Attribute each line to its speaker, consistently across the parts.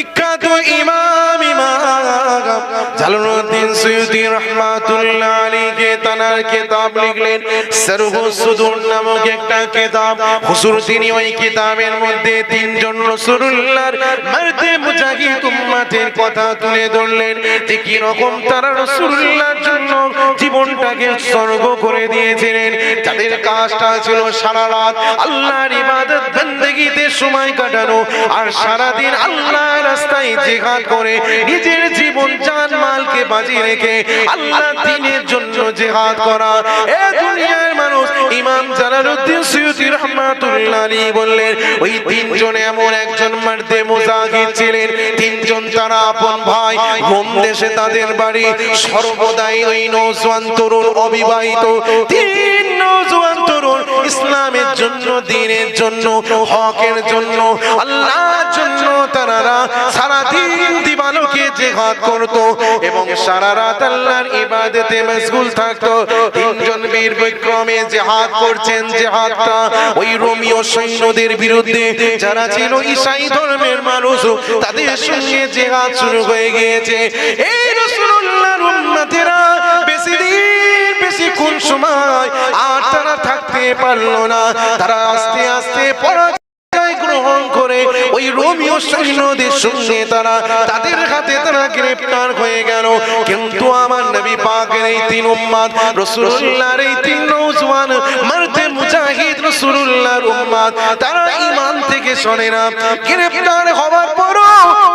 Speaker 1: বিখ্যাত ইমাম ইমাম। জালালউদ্দিন সৈয়দি রহমাতুল্লাহ আলাইহি। কিতাব লিখলেন। নামক একটা কিতাব। হুজুর তিনি ওই মধ্যে তিনজন কথা তুলে ধরলেন। কি রকম তারা জন্য জীবনটাকে উৎসর্গ করে দিয়েছিলেন। যাদের কাজটা ছিল সারা রাত আল্লাহর ইবাদত সময় কাটানো আর সারা দিন আল্লাহর রাস্তায় জিহাদ করে নিজের জীবন জান মালকে বাঁচিয়ে রেখে আল্লাহ দিনের জন্য জিহাদ করা। এ দুনিয়ার মানুষ, ইমাম জালালউদ্দিন সুয়ুতি রহমাতুল্লাহ আলাইহি বললেন, ওই তিনজন এমন একজন মারদে মুজাহিদ ছিলেন, তিনজন তারা আপন ভাই, হোম দেশে তাদের বাড়ি সর্বদাই ওই নৌজওয়ান তরুণ অবিবাহিত। তিন নৌজওয়ান তরুণ ইসলামের জন্য, দিনের জন্য, হকের জন্য, আল্লাহর জন্য তারা সারা দিন দিবালোকে জেহাদ করত। সারা রাত আল্লাহর ইবাদতে মশগুল থাকতো। তিনজন বীর বিক্রমে জেহাদ করছেন জেহাদটা। ওই রোমিও সৈন্যদের বিরুদ্ধে যারা ছিল ঈসাই ধর্মের মানুষ, তাদের সঙ্গে জেহাদ শুরু হয়ে গিয়েছে। এই রাসূলুল্লাহর উম্মতেরা বেশি দিন, বেশি কোন সময় আর তারা থাকতে পারল না। তারা আস্তে আস্তে পরাজয় গ্রহণ করে ওই রোমিও সৈন্যদের সঙ্গে তারা, তাদের হাতে তারা গ্রেফতার হয়ে গেল। কিন্তু আমার নবী পাকের এই তিন উম্মাদ, রাসূলুল্লাহর এই তিন নওজওয়ান মারতে মুজাহিদ রাসূলুল্লাহর উম্মাদ, তারা ঈমান থেকে সরে না। গ্রেফতার হওয়ার পরও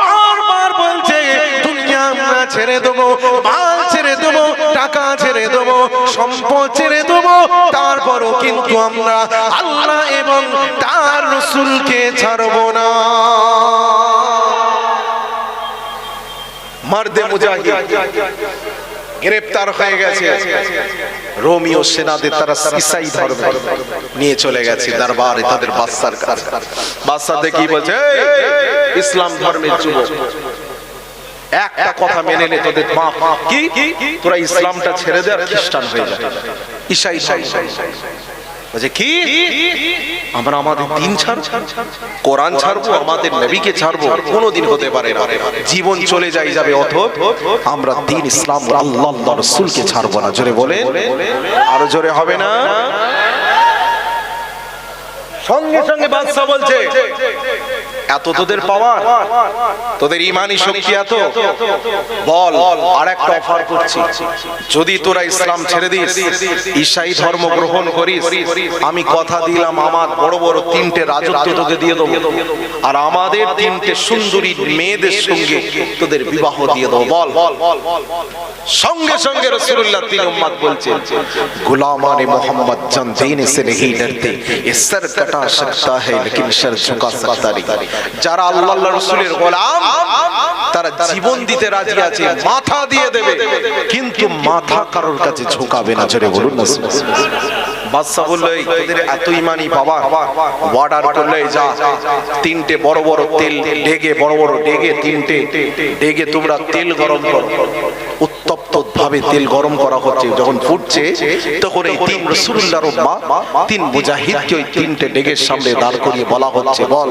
Speaker 1: বারবার বলছে, দুনিয়া আমরা ছেড়ে দেবো ছেড়ে দেবো, টাকা ছেড়ে দেবো, সম্পদ ছেড়ে দেবো, তারপরও কিন্তু আমরা আল্লাহ এবং তার রসুলকে ছাড়বো না। মারদে মুজাহিদ গ্রেপ্তার হয়ে গেছে। রোমিও সেনাদের তারা ইসাই ধর্ম নিয়ে চলে গেছে দরবারে তাদের বাদশার কাছে। কি বলছে ইসলাম ধর্মের যুবক একটা কথা মেনে নে তোদের মা কি? তোরা ইসলামটা ছেড়ে দে আর খ্রিস্টান হয়ে যা ঈসাই ধর্ম বলছে কি? আমরা আমাদের দিন ছাড় কোরআন ছাড়বো? আমাদের নবীকে ছাড়বো? কোনোদিন হতে পারে না। জীবন চলে যাই যাবে। অথ আমরা দিন ইসলাম আল্লাহ রসুলকে ছাড়বো না। জোরে বলে আরও জোরে হবে না? সঙ্গে সঙ্গে বাদশা বলছে এত তোদের পাওয়ার? তোদের ইমানি শক্তি এত? বল আর একটা অফার করছি। যদি তোরা ইসলাম ছেড়ে দিস ঈশাই ধর্ম গ্রহণ করিস আমি কথা দিলাম আমার বড় বড় তিনটে রাজত্ব তোকে দিয়ে দেবো। আর আমাদের তিনটে সুন্দরী মেয়েদের সঙ্গে তোদের বিবাহ দিয়ে দেবো। বল। সঙ্গে সঙ্গে রসুল্লাহ তিন উম্মাদ বলছেন গুলামানে মোহাম্মদ জান দিন সে নেহি ডরতে এ সর কটা সকতা হ্যায় লেকিন সর ঝুকা সকতা নেহি যারা আল্লাহ রসুলের গোলাম, তারা জীবন দিতে রাজি আছে, মাথা দিয়ে দেবে। কিন্তু মাথা কারোর কাছে ঝুঁকাবে না, জোরে বলুন বলল এত ইমানি বাবা করলে যা, তিনটে বড় বড় তেল, ডেগে, বড় বড় ডেগে, তিনটে, ডেগে তোমরা তেল গরম করো। উত্তপ্ত ভাবে তেল গরম করা হচ্ছে, যখন ফুটছে, তখন এই তিন রসুল্লাহর মা তিন মুজাহিদকে ওই তিনটে ডেগের সামনে দাঁড় করিয়ে বলা হচ্ছে, বল,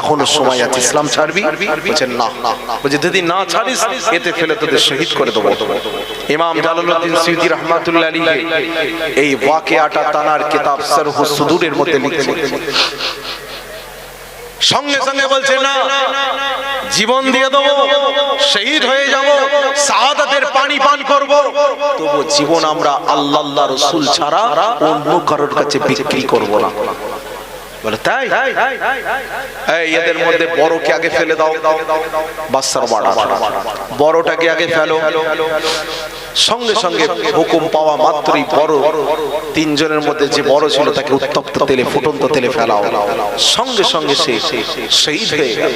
Speaker 1: এখনও সময় আছে, ইসলাম ছাড়বি? বলছেন না। বলছে, যদি না ছাড়িস, এতে ফেলে তোদের শহীদ করে দেবো। ইমাম জালালউদ্দিন সুয়ুতি রহমাতুল্লাহ আলাইহি এই ওয়াকিয়াটা তানার কিতাব সুদুরের মধ্যে লিখেছেন সঙ্গে সঙ্গে বলছে, না। জীবন দিয়ে দেবো, শহীদ হয়ে যাব, শাহাদাতের পানি পান করব। তবু জীবন আমরা আল্লাহ আল্লাহ রসুল ছাড়া অন্য কারোর কাছে বিক্রি করব না। বলে, তাই? এদের মধ্যে বড়কে আগে ফেলে দাও। বাড়া। বড়টাকে আগে ফেলো। সঙ্গে সঙ্গে হুকুম পাওয়া মাত্রই বড়। তিনজনের মধ্যে যে বড় ছিল তাকে উত্তপ্ত তেলে, ফুটন্ত তেলে ফেলাও। সঙ্গে সঙ্গে সে শহীদ হয়ে গেল।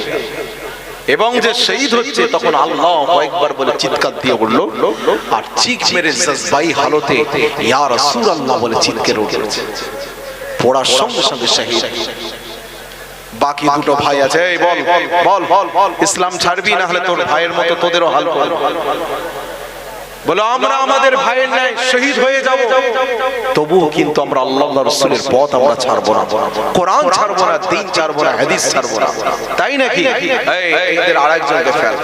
Speaker 1: এবং যে শহীদ হচ্ছে তখন আল্লাহ কয়েকবার বলে চিৎকার দিয়ে উঠল। আর চিক মেরে জজবাই হালতে ইয়া রাসূলুল্লাহ বলে চিৎকার উঠেছে পড়ার সঙ্গে সঙ্গে শহীদ। বাকি দুটো ভাই আছে বল বল বল ইসলাম ছাড়বি না হলে তোর ভাইয়ের মতো তোদেরও হাল বলো আমরা আমাদের ভাইয়ের ন্যায় শহীদ হয়ে যাব। তবুও কিন্তু আমরা আল্লাহ রসুলের পথ আমরা ছাড়বো না। কোরআন ছাড়বো না দিন ছাড়বো না হাদিস ছাড়বো না। তাই নাকি? এই, এদের আরেকজনকে ফেল।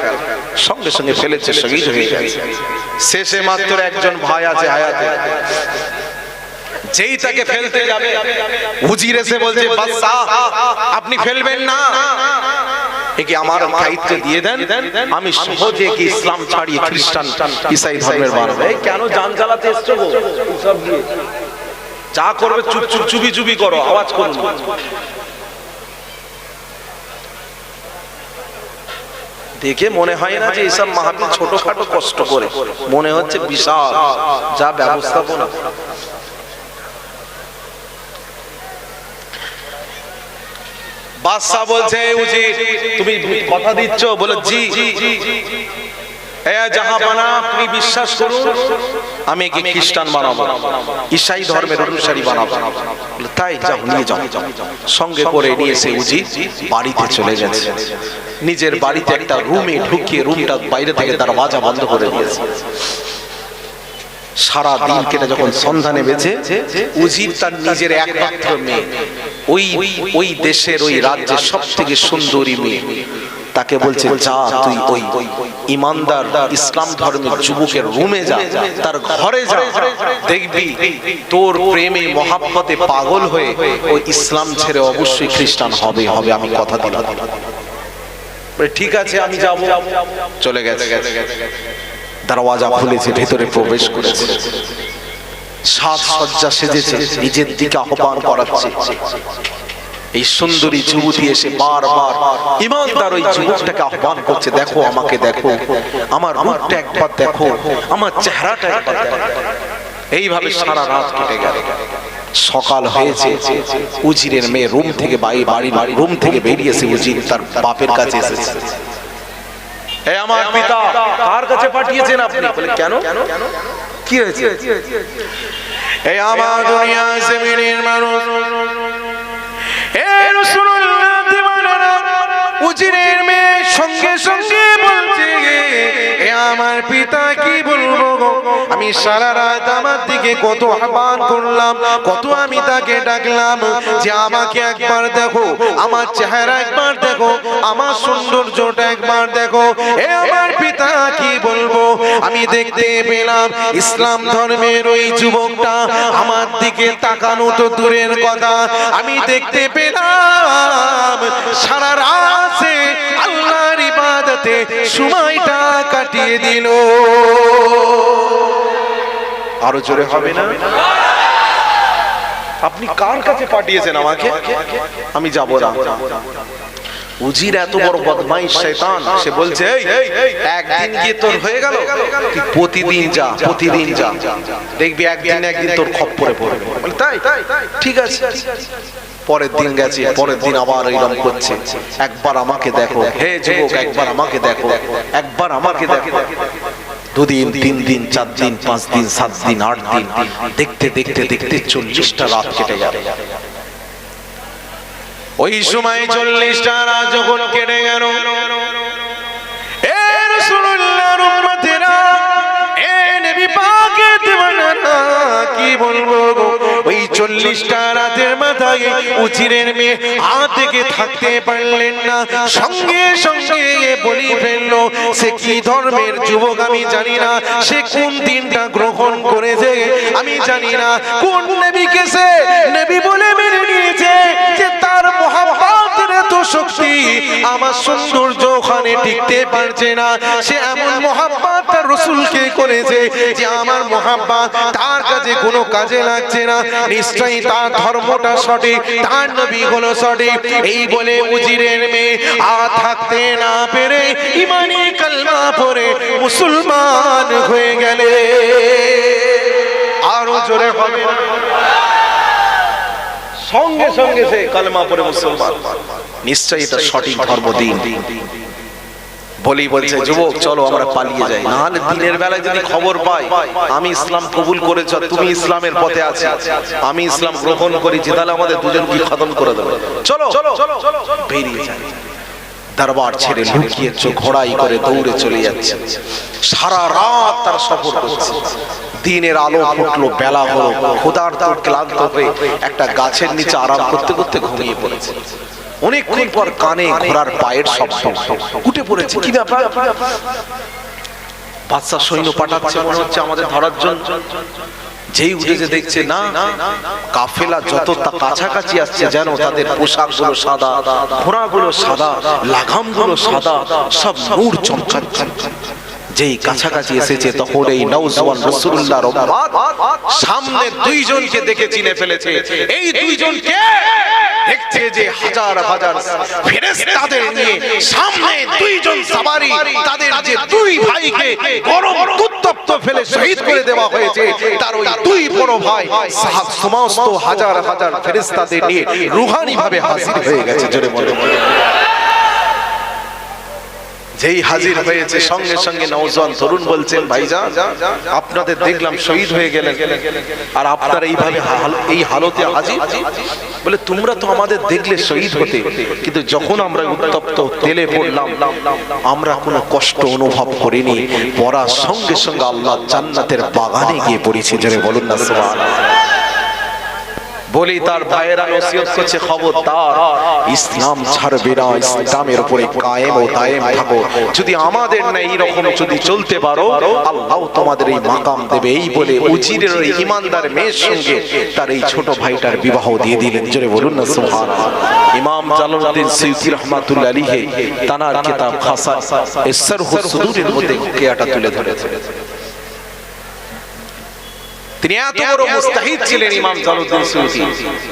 Speaker 1: সঙ্গে সঙ্গে ফেলেছে শহীদ হয়ে যায় শেষে মাত্র একজন ভাই আছে হায়াতে। যেই তাকে ফেলতে যাবে। উজির এসে বলছে আপনি ফেলবেন না। একে আমার দায়িত্ব দিয়ে দেন। আমি সহজে কি ইসলাম ছাড়িয়ে খ্রিস্টান ইসাই ধর্মের বানাবো এই কেন জান জ্বালাতে এসছো গো? সব দিয়ে। যা করবে চুপ চুপ চুপি চুপি করো, আওয়াজ করুন। না। দেখে মনে হয় না যে এইসব মাহাবি ছোটখাটো কষ্ট করে। মনে হচ্ছে বিশাল, যা ব্যবস্থাপনা। বাদশাহ বলছে উজি তুমি কথা দিচ্ছ? বলে জি বিশ্বাস করুন আমি খ্রিস্টান বানাবো। ঈসাই ধর্মের অনুসারী বানাবো। বলে, তাই নিয়ে সঙ্গে বাড়িতে চলে নিজের বাড়িতে একটা রুমে ঢুকিয়ে রুমটা বাইরে থেকে তার দরওয়াজা বন্ধ করে দিয়েছে। সারা দিন কেটে যখন সন্ধানে নেমেছে উজির তার নিজের একমাত্র মেয়ে। ওই ওই দেশের ওই রাজ্যের সব থেকে সুন্দরী মেয়ে। তাকে বলছে যা তুই ওই ইমানদার ইসলাম ধর্মের যুবকের রুমে যা তার ঘরে যা দেখবি তোর প্রেমে মহাব্বতে পাগল হয়ে ওই ইসলাম ছেড়ে অবশ্যই খ্রিস্টান হবে হবে আমি কথা দিলাম। ঠিক আছে আমি যাব। চলে গেছে। দরওয়াজা খুলেছে ভেতরে প্রবেশ করেছে। সাত সজ্জা সেজেছে নিজের দিকে আহ্বান করাচ্ছে। এই সুন্দরী যুবতী এসে বারবার ইমানদার ওই যুবকটাকে আহ্বান করছে দেখো আমাকে দেখো আমার মুখটা একবার দেখো আমার চেহারাটা একবার দেখো। এইভাবে সারা রাত কেটে গেল। সকাল হয়েছে উজিরের মেয়ে রুম থেকে বাড়ি বাড়ি রুম থেকে বেরিয়েছে উজির তার বাপের কাছে এসেছে। আমার পিতা কার কাছে পাঠিয়েছেন আপনি? বলে কেন? কি হয়েছে? এই আমার দুনিয়া জমিনের মানুষ। এ উজিরের মেয়ে সঙ্গে সঙ্গে বলছে, এ আমার পিতা কি বলব আমি সারা রাত আমার দিকে কত আহ্বান করলাম, কত আমি তাকে ডাকলাম যে, আমাকে একবার দেখো, আমার চেহারা একবার দেখো, আমার সৌন্দর্যটা একবার দেখো। এ আমার পিতা কি বলব? আমি দেখতে পেলাম ইসলাম ধর্মের ওই যুবকটা আমার দিকে তাকানো তো দূরের কথা। আমি দেখতে পেলাম সারা রাতে আল্লাহর ইবাদতে সময়টা কাটিয়ে দিল। আরও জোরে হবে না? আপনি কার কাছে পাঠিয়েছেন আমাকে? আমি যাব না। উজির এত বড় বদমাইশ শয়তান সে বলছে একদিন গিয়ে তোর হয়ে গেল তুই প্রতিদিন যা প্রতিদিন যা। দেখবি একদিন একদিন তোর খপ্পরে পড়বে। বলে, তাই ঠিক আছে। পরের দিন গেছে পরের দিন আবার এইরকম করছে। একবার আমাকে দেখো। হে যুবক একবার আমাকে দেখো। একবার আমাকে দেখো। দুদিন তিন দিন চার দিন পাঁচ দিন সাত দিন আট দিন দেখতে দেখতে দেখতে চল্লিশটা রাত কেটে যাবে ওই সময় চল্লিশটা রাত যখন কেটে গেল কি বলব? ওই চল্লিশটা রাতের মাথায় উচিরের মেয়ে আ থেকে থাকতে পারলেন না। সঙ্গে সঙ্গে বলি ফেলল, সে কি ধর্মের যুবক আমি জানি না। সে কোন দিনটা গ্রহণ করেছে আমি জানি না। কোন নেবি সে নেবি বলে মেনে নিয়েছে যে শক্তি আমার সৌন্দর্য ওখানে টিকতে পারছে না। সে এমন মহাব্বত তার রসুলকে করেছে যে আমার মহাব্বত তার কাছে কোনো কাজে লাগছে না। নিশ্চয়ই তার ধর্মটা সঠিক, তার নবী হলো সঠিক। এই বলে উজিরের মেয়ে আ থাকতে না পেরে ইমানি কালমা পরে মুসলমান হয়ে গেলে। আরও জোরে হবে? সঙ্গে সঙ্গে সে কালেমা পড়ে মুসলমান নিশ্চয়ই এটা সঠিক ধর্ম দিন বলি বলছে যুবক চলো আমরা পালিয়ে যাই। নাহলে দিনের বেলায় যদি খবর পাই আমি ইসলাম কবুল করেছ তুমি ইসলামের পথে আছি। আমি ইসলাম গ্রহণ করি যে তাহলে আমাদের দুজন কি খতম করে দেবে। চলো বেরিয়ে যাই। দরবার ছেড়ে লুকিয়ে চোখ ঘোড়াই করে দৌড়ে চলে যাচ্ছে। সারা রাত তার সফর করছে। দিনের আলো ফুটলো বেলা হলো খোদার তোর ক্লান্ত হয়ে একটা গাছের নিচে আরাম করতে করতে ঘুমিয়ে পড়েছে। অনেকক্ষণ পর কানে ঘোড়ার পায়ের শব্দ। উঠে পড়েছে, কি ব্যাপার? বাদশা সৈন্য পাঠাচ্ছে, মনে হচ্ছে আমাদের ধরার জন্য। যেই উঠে যে দেখছে, না, কাফেলা যত তা কাছাকাছি আসছে যেন তাদের পোশাকগুলো সাদা, ঘোড়াগুলো সাদা লাগামগুলো সাদা, সব নূর চমকাচ্ছে। যেই কাছাকাছি এসেছে তখন এই নওজওয়ান রাসূলুল্লাহর উম্মত সামনে দুইজনকে দেখে চিনে ফেলেছে। এই দুইজনকে দেখছে যে হাজার হাজার ফেরেশতাদের নিয়ে সামনে দুইজন সাবারি তাদের যে দুই ভাইকে গরম উত্তপ্ত ফেলে শহীদ করে দেওয়া হয়েছে তার ওই দুই বড় ভাই সাহাব সমস্ত হাজার হাজার ফেরেশতাদের নিয়ে রুহানি ভাবে হাজির হয়ে গেছে জোরে বলে। যেই হাজির হয়েছে, সঙ্গে সঙ্গে নওজোয়ান তরুণ বলছেন, ভাইজান, আপনাদের দেখলাম শহীদ হয়ে গেলেন। আর আপনারা এইভাবে এই হালতে হাজির? বলে, তোমরা তো আমাদের দেখলে শহীদ হতে, কিন্তু যখন আমরা উত্তপ্ত তেলে পড়লাম, আমরা কোনো কষ্ট অনুভব করিনি। পড়ার সঙ্গে সঙ্গে আল্লাহ জান্নাতের বাগানে গিয়ে পড়েছি। জোরে বলুন না, সুবহানাল্লাহ। বলি তার ভাইয়েরা নসিহত করছে খবরদার। ইসলাম ছাড়বে না ইসলামের উপরে কায়েম ও দায়েম থাকো। যদি আমাদের না এইরকম যদি চলতে পারো আল্লাহ তোমাদের এই মাকাম দেবে। এই বলে উজিরের ওই ইমানদার মেয়ের সঙ্গে তার এই ছোট ভাইটার বিবাহ দিয়ে দিলেন। জোরে বলুন না সুবহান ইমাম জালালউদ্দিন সৈয়দি রহমাতুল্লাহ আলাইহি তানার কিতাব খাসা ইসরহু সুদুরের মধ্যে কেয়াটা তুলে ধরেছেন তিনি এত বড় মুস্তাহিদ ছিলেন ইমাম জালালউদ্দিন সুয়ুতি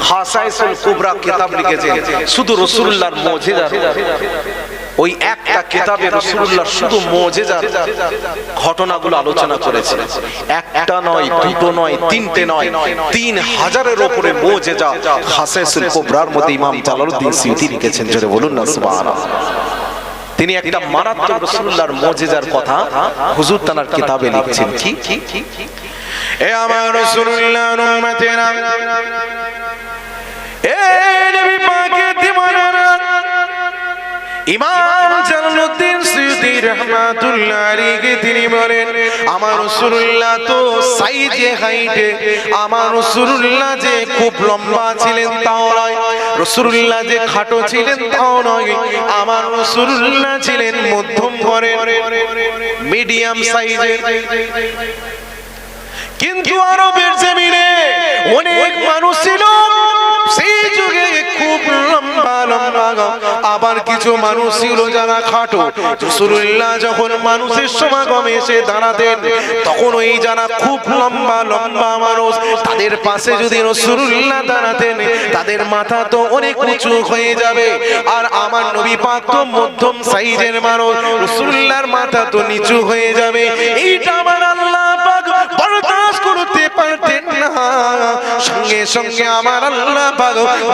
Speaker 1: খাসাইসুল কুবরা কিতাব লিখেছেন। শুধু রাসূলুল্লাহর মুজিজা ওই একটা কিতাবে রাসূলুল্লাহ শুধু মুজিজার ঘটনাগুলো আলোচনা করেছেন। একটা নয় দুটো নয় তিনটে নয় তিন হাজারের উপরে মুজিজা খাসাইসুল কুবরার মধ্যে ইমাম জালালউদ্দিন সুয়ুতি লিখেছেন জোরে বলুন না সুবহানাল্লাহ। তিনি একটা মারাত্মক রাসূলুল্লাহর মুজিজার কথা হুজুর তানার কিতাবে লিখছেন। কি? এ আমার রাসূলুল্লাহর উম্মতেরা এ নবী পাকের দিওয়ানারা ইমাম জালালউদ্দিন সুয়ুতি রহমাতুল্লাহ আলাইহি তিনি বলেন, আমার রাসূলুল্লাহ তো সাইজে হাইটে আমার রাসূলুল্লাহ যে খুব লম্বা ছিলেন তাও নয়। রাসূলুল্লাহ যে খাটো ছিলেন তাও নয়। আমার রাসূলুল্লাহ ছিলেন মধ্যম ঘরের। মিডিয়াম সাইজের। কিন্তু আরবের জমিনে অনেক মানুষ ছিল। সেই যুগে খুব লম্বা লম্বা আবার কিছু মানুষ ছিল যারা খাটো। রসুল্লাহ যখন মানুষের সমাগমে এসে দাঁড়াতেন, তখন ওই যারা খুব লম্বা লম্বা মানুষ, তাদের পাশে যদি রসুল্লাহ দাঁড়াতেন, তাদের মাথা তো অনেক উঁচু হয়ে যাবে। আর আমার নবী পাক তো মধ্যম সাইজের মানুষ রসুল্লাহর মাথা তো নিচু হয়ে যাবে। এইটা আমার আল্লাহ পারতেন না। সঙ্গে সঙ্গে আমার আল্লাহ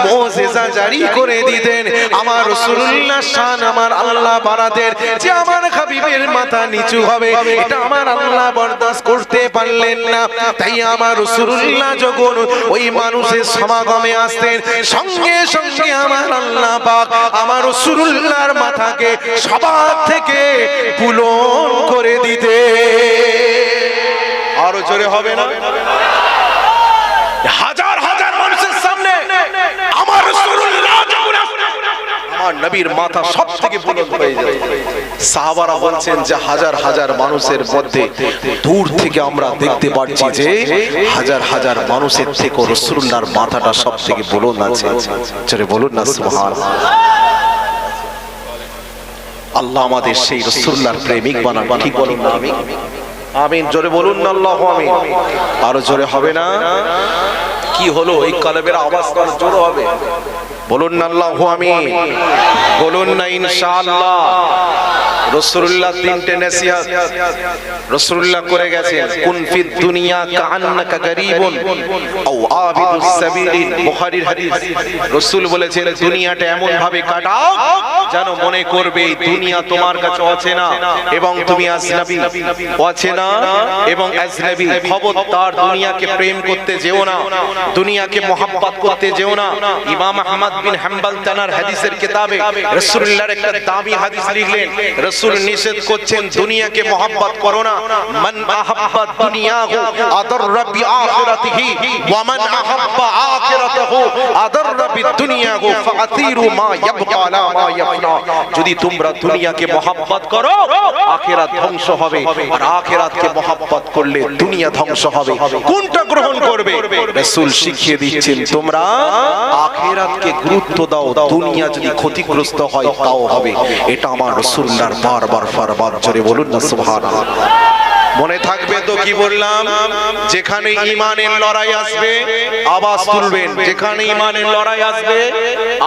Speaker 1: মোজেজা জারি করে দিতেন। আমার রাসূলুল্লাহ শান আমার আল্লাহ বাড়াতেন যে আমার হাবিবের মাথা নিচু হবে, এটা আমার আল্লাহ বরদাস্ত করতে পারলেন না। তাই আমার রাসূলুল্লাহ যখন ওই মানুষের সমাগমে আসতেন, সঙ্গে সঙ্গে আমার আল্লাহ পাক আমার রাসূলুল্লাহর মাথাকে সবার থেকে বুলন করে দিতে আরও জোরে হবে না? হাজার হাজার মানুষের সামনে আমার নবীর মাথা সব থেকে বুলন্দ হয়ে যায় সাহাবারা বলছেন যে হাজার হাজার মানুষের মধ্যে দূর থেকে আমরা দেখতে পাচ্ছি যে হাজার হাজার মানুষের থেকে রসুল্লাহর মাথাটা সব থেকে বুলন্দ আছে। চলে বলুন না সুবহান আল্লাহ আমাদের সেই রসুল্লার প্রেমিক বানান, ঠিক বলুন না? আমি আমিন, জোরে বলুন না আল্লাহ আমিন। আরও জোরে হবে না? কি হলো? এই কলবের আওয়াজ জোরে হবে। বলুন না আল্লাহ আমিন। বলুন না ইনশাআল্লাহ। রসুল্লাহ তিনটে নসিহত রসুল্লাহ করে গেছেন, কুন ফিদ দুনিয়া কাআন্নাকা গরীবুন আও আবিদুস সাবিলিন। বুখারীর হাদিস। রসূল বলেছেন, দুনিয়াটা এমন ভাবে কাটাও যেন মনে করবে, এই দুনিয়া তোমার কাছে অচেনা এবং তুমি আজনবী। অচেনা এবং আজনবী। খবরদার দুনিয়াকে প্রেম করতে যেও না, দুনিয়াকে মোহাব্বত করতে যেও না। ইমাম আহমদ বিন করো না। মান আহাব্বা যদি তোমরা দুনিয়াকে মোহাব্বত করো, আখিরাত ধ্বংস হবে, আর আখিরাতকে মোহাব্বত করলে দুনিয়া ধ্বংস হবে। কোনটা গ্রহণ করবে? রাসূল শিখিয়ে দিচ্ছেন, তোমরা আখিরাতকে গুরুত্ব দাও দুনিয়া যদি ক্ষতিগ্রস্ত হয় তাও হবে। এটা আমার সুন্দর বারবার বারবার জোরে বলুন না সুবহানাল্লাহ। মনে থাকবে তো কি বললাম? যেখানে ইমানের লড়াই আসবে, আওয়াজ তুলবেন। যেখানে ইমানের লড়াই আসবে,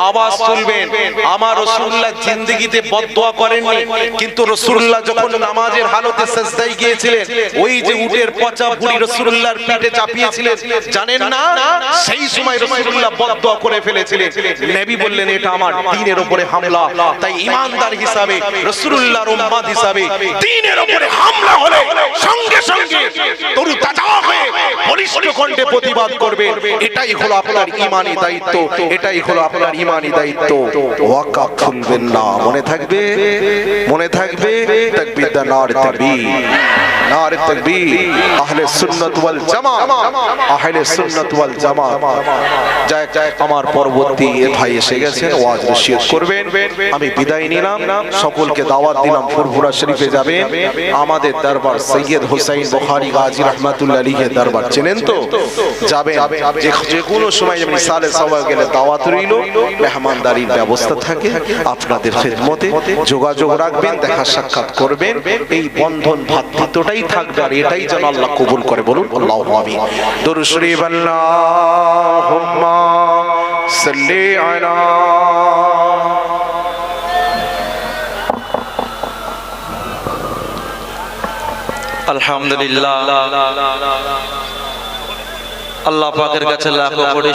Speaker 1: আওয়াজ তুলবেন। আমার রসুল্লাহ জিন্দগিতে বদদোয়া করেননি, কিন্তু রসুল্লাহ যখন নামাজের হালতে সেজদায় গিয়েছিলেন, ওই যে উটের পচা বুড়ি রসুল্লাহর পিঠে চাপিয়েছিলেন, জানেন না? সেই সময় রসুল্লাহ বদদোয়া করে ফেলেছিলেন। নবী বললেন, এটা আমার দ্বীনের উপরে হামলা। তাই ইমানদার হিসাবে রসুল্লাহর উম্মাদ হিসাবে দ্বীনের উপরে হামলা হলে সঙ্গে সঙ্গে তরু তাজা হয়ে কণ্ঠে প্রতিবাদ করবে। এটাই হলো আপনার ইমানি দায়িত্ব। এটাই হলো আপনার ইমানি দায়িত্ব। ওয়াকা খুলবেন না। মনে থাকবে? মনে থাকবে? তাকবীর দা নার তাকবীর। নার তাকবীর। আহলে সুন্নাত ওয়াল জামাত আহলে সুন্নাত ওয়াল জামাত যাক যাক, আমার পরবর্তী এ ভাই এসে গেছেন। ওয়াজ নসিহত করবেন। আমি বিদায় নিলাম। সকলকে দাওয়াত দিলাম। ফুরফুরা শরীফে যাবেন। আমাদের দরবার সৈয়দ হুসাইন বুখারী গাজী রহমাতুল্লাহ আলাইহি দরবার চেনেন তো? যাবেন যে যে কোনো সময় যেমন সালে সবাই গেলে দাওয়াত রইল মেহমানদারির ব্যবস্থা থাকে আপনাদের খেদমতে যোগাযোগ রাখবেন দেখা সাক্ষাৎ করবেন এই বন্ধন থাকবে আর এটাই যেন আল্লাহ কবুল করে বলুন আল্লাহ আমিন। দরুদ শরীফ আল্লাহুম্মা সাল্লি আলা
Speaker 2: আলহামদুলিল্লাহ। আল্লাহ পাকের কাছে লাখো কোটি